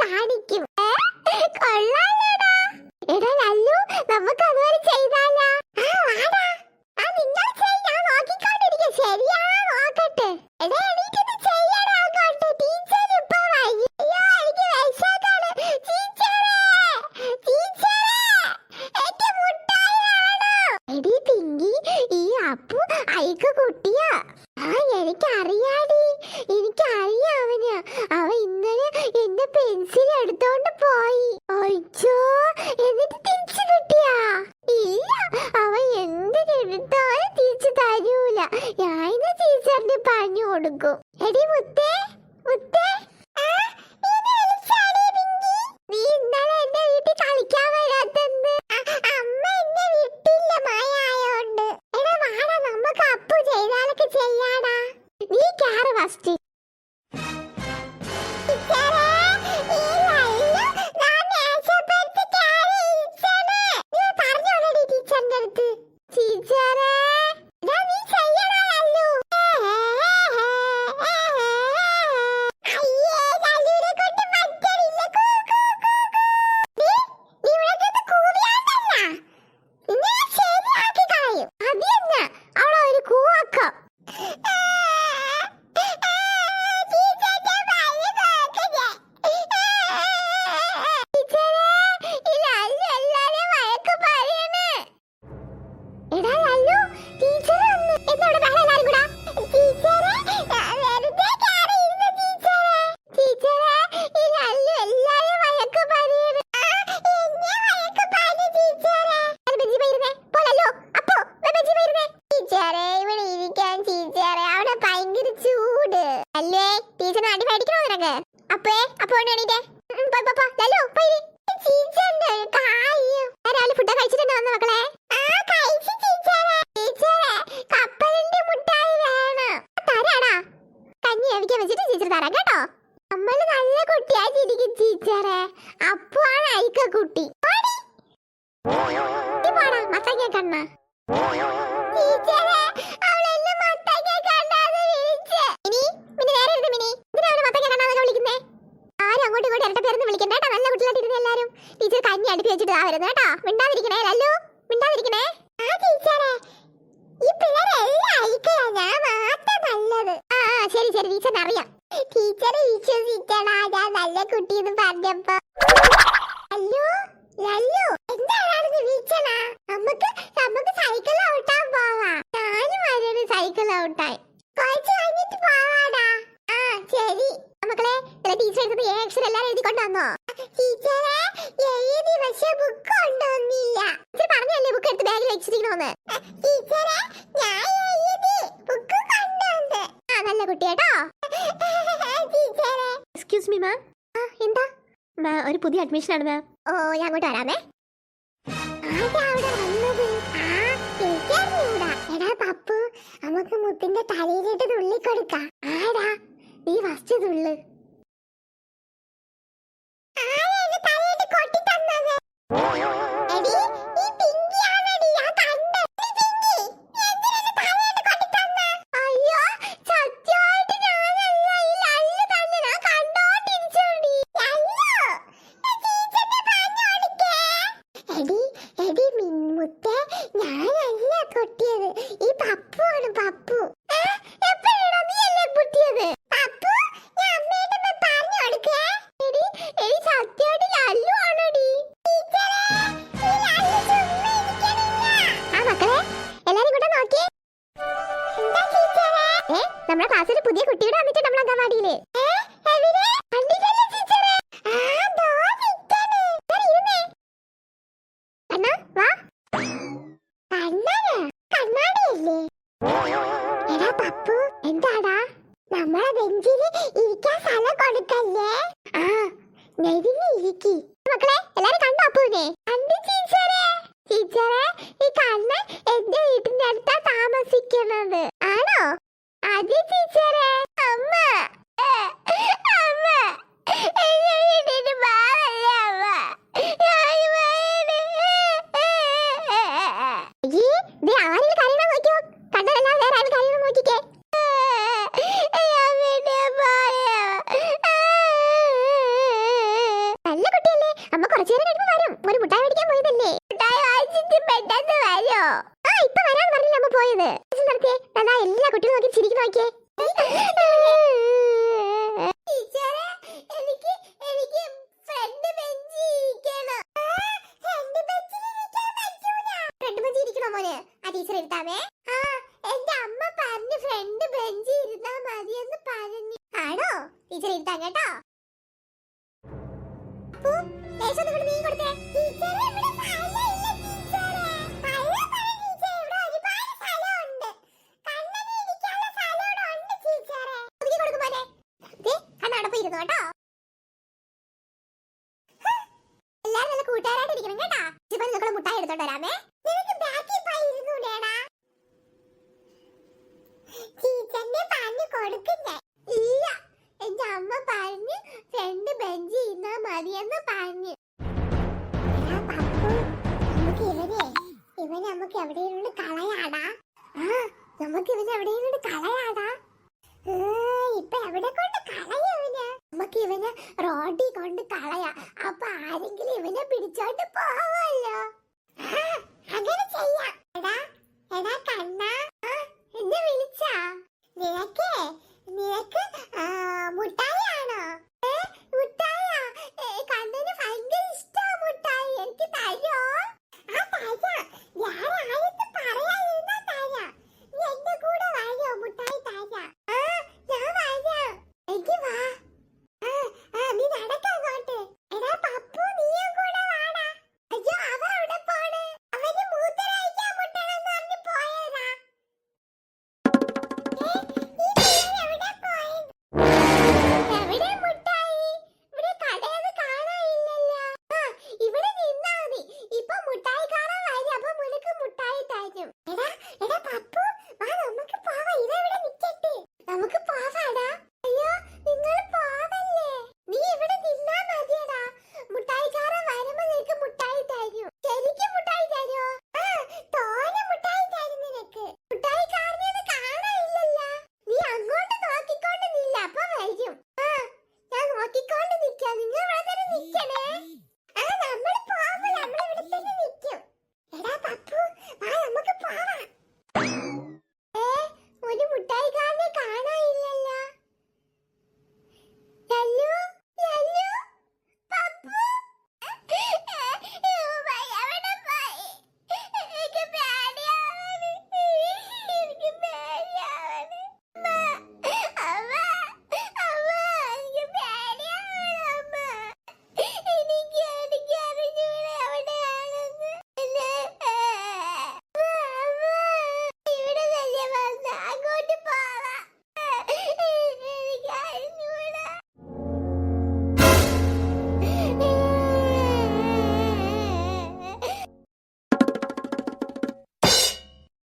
കാണിക്കും. കൊള്ളാലേടാ എടാ ലല്ലു നമുക്ക് അതുവരെ ചെയ്താൽ 汽车呢？അപ്പേ അപ്പോ എണീറ്റേ? ലലു പോയി ചീച്ചന്റെ കായ്. രാവിലെ ഫുഡ് കഴിച്ചിട്ടുണ്ടോ വന്ന മക്കളെ? ആ കഴിച്ചു ചീച്ചറെ ചീച്ചറെ കപ്പലിന്റെ മുട്ടായി വേണം. തരാടാ. കഞ്ഞി അവിക്കാൻ വെച്ചിട്ട് ചീച്ചർ തരാം കേട്ടോ. നമ്മൾ നല്ല കുട്ടിയായിട്ടിരിക്കും ചീച്ചറെ അപ്പോ ആണ് അയക്ക കുട്ടി. പോടാ. മത്തങ്ങ കണ്ണ. ചീച്ചറെ കേട്ടാ? മിണ്ടാതിരിക്കണേ ലല്ലു. മിണ്ടാതിരിക്കണേ. ആ ടീച്ചറെ. ഈ പിള്ളേരെല്ലാം അയക്കുക ഞാൻ മാത്രമല്ലത് ആ ശരി ശരി ടീച്ചർ അറിയാം. ടീച്ചറെ വിശ്വസിക്കണം. ഞാൻ നല്ല കുട്ടിയെന്ന് പറഞ്ഞപ്പോ. ലല്ലു ലല്ലു എന്താണ് വിളിച്ചണ നമുക്ക് നമുക്ക് സൈക്കിൾ ഔട്ടാൻ പോവാ. ഞാനും അതിനൊരു സൈക്കിൾ ഔട്ടായി കുറച്ച് കഴിഞ്ഞിട്ട് പോവാടാ. ആ ശരി. മക്കളെ ടീച്ചർ എടുത്ത് ഏ അക്ഷരം എല്ലാരും എഴുതിക്കൊണ്ടു ടീച്ചറെ ഏഴ് ദിവസം ബുക്ക് കൊണ്ടുവന്നില്ല ടീച്ചർ പറഞ്ഞല്ലേ ബുക്ക് എടുത്ത് ബാഗിൽ വെച്ചിരിക്കണോന്ന്? ടീച്ചറെ ഞാൻ എഴുതി ബുക്ക് കൊണ്ടുവന്ന് ആ നല്ല കുട്ടിയാട്ടോ ടീച്ചറെ. എക്സ്ക്യൂസ് മീ മാം എന്താ? മാം ഒരു പുതിയ അഡ്മിഷൻ ആണ് മാം ഓ ഞാൻ അങ്ങോട്ട് വരാമേ. നമുക്ക് മുത്തിന്റെ തലയിലിട്ട് തുള്ളി കൊടുക്കാം ആടാ നീ ഫസ്റ്റ് തുള്ളു. Oh, vive e ടീച്ചർ ഇരുത്താമേ ആ ടീച്ചർ കേട്ടോ. നീങ്ങി കൊടുത്തേ. ടീച്ചറെ, കൂട്ടുകാരായിട്ട് ഇരിക്കണം കേട്ടാ ഇപ്പൊ നിങ്ങൾ മുട്ടായി എടുത്തോണ്ട് വരാമേ. നിനക്ക് ബാക്കി പോയി ഇരുന്നൂടേടാ. ടീച്ചറിന്റെ പറഞ്ഞു കൊടുക്കുന്നേ. ഇല്ല എന്റെ അമ്മ പറഞ്ഞു ഫ്രണ്ട് ബെഞ്ചിൽ ഇരുന്നാ മതിയെന്ന് പറഞ്ഞു. ഇവനെ ഇവനെ നമുക്ക് എവിടെയുള്ള കളയാടാ. ആ നമുക്ക് ഇവനെ എവിടെയുള്ള കളയാടാ. ഇപ്പൊ എവിടെ കൊണ്ട് കളയാ ഇവന്? നമുക്ക് ഇവനെ റോഡിൽ കൊണ്ട് കളയാ. അപ്പൊ ആരെങ്കിലും ഇവനെ പിടിച്ചോണ്ട് പോവല്ലോ. അങ്ങനെ